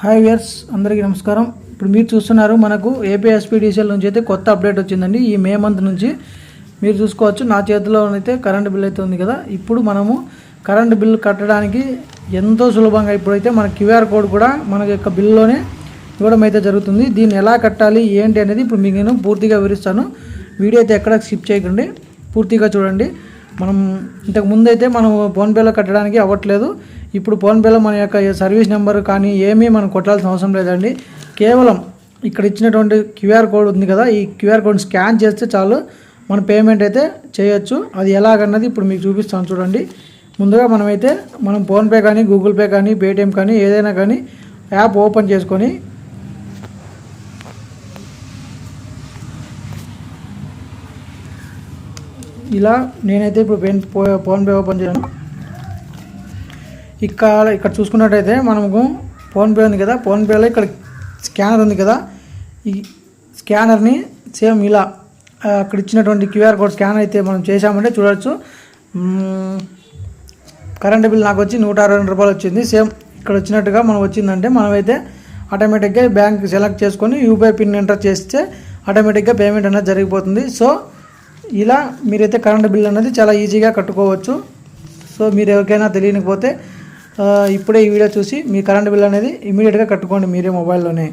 Hi viewers అందరికీ నమస్కారం. ఇప్పుడు మీరు చూస్తున్నారు మనకు ఏపీఎస్పీడీసీఎల్ నుంచి అయితే కొత్త అప్డేట్ వచ్చిందండి. ఈ మే మంత్ నుంచి మీరు చూసుకోవచ్చు. నా చేతిలో అయితే కరెంట్ బిల్ అయితే ఉంది కదా. ఇప్పుడు మనము కరెంట్ బిల్ కట్టడానికి ఎంతో సులభంగా ఇప్పుడైతే మన క్యూఆర్ కోడ్ కూడా మన యొక్క బిల్లులోనే ఇవ్వడం అయితే జరుగుతుంది. దీన్ని ఎలా కట్టాలి ఏంటి అనేది ఇప్పుడు మీకు నేను పూర్తిగా వివరిస్తాను. వీడియో అయితే ఎక్కడ స్కిప్ చేయకండి. పూర్తిగా చూడండి. మనం ఇంతకు ముందు అయితే మనం ఫోన్పేలో కట్టడానికి అవ్వట్లేదు. ఇప్పుడు ఫోన్పేలో మన యొక్క సర్వీస్ నెంబర్ కానీ ఏమీ మనం కొట్టాల్సిన అవసరం లేదండి. కేవలం ఇక్కడ ఇచ్చినటువంటి క్యూఆర్ కోడ్ ఉంది కదా ఈ క్యూఆర్ కోడ్ స్కాన్ చేస్తే చాలు మన పేమెంట్ అయితే చేయొచ్చు. అది ఎలాగన్నది ఇప్పుడు మీకు చూపిస్తాను చూడండి. ముందుగా మనమైతే మనం ఫోన్పే కానీ గూగుల్ పే కానీ పేటిఎం కానీ ఏదైనా కానీ యాప్ ఓపెన్ చేసుకొని ఇలా నేనైతే ఇప్పుడు పెన్ ఫోన్పే ఓపెన్ చేయను. ఇక్కడ ఇక్కడ చూసుకున్నట్టయితే మనకు ఫోన్పే ఉంది కదా ఫోన్పేలో ఇక్కడ స్కానర్ ఉంది కదా ఈ స్కానర్ని సేమ్ ఇలా అక్కడ ఇచ్చినటువంటి క్యూఆర్ కోడ్ స్కాన్ అయితే మనం చేసామంటే చూడవచ్చు కరెంటు కరెంట్ బిల్ నాకు వచ్చి నూట అరవై రెండు రూపాయలు వచ్చింది. సేమ్ ఇక్కడ వచ్చినట్టుగా మనం వచ్చిందంటే మనమైతే ఆటోమేటిక్గా బ్యాంక్ సెలెక్ట్ చేసుకొని యూపీఐ పిన్ ఎంటర్ చేస్తే ఆటోమేటిక్గా పేమెంట్ అనేది జరిగిపోతుంది. సో ఇలా మీరైతే కరెంట్ బిల్ అనేది చాలా ఈజీగా కట్టుకోవచ్చు. సో మీరు ఎవరికైనా తెలియకపోతే ఇప్పుడే ఈ వీడియో చూసి మీ కరెంట్ బిల్ అనేది ఇమీడియట్గా కట్టుకోండి మీరే మొబైల్లోనే